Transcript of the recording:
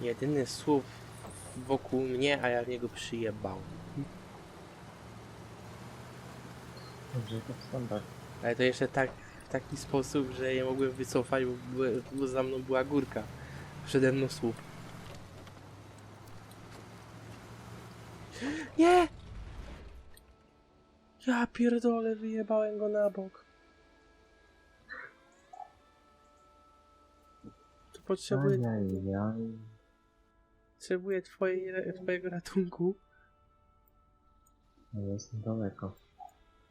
Jedyny słup wokół mnie, a ja w niego przyjebał. Dobrze, to standard. Ale to jeszcze tak, w taki sposób, że je mogłem wycofać, bo, były- bo za mną była górka. Przede mną słup. Nie! Ja pierdolę, wyjebałem go na bok. Tu potrzebuję, Ajajaj. Potrzebuję twojej, twojego ratunku. No jestem daleko.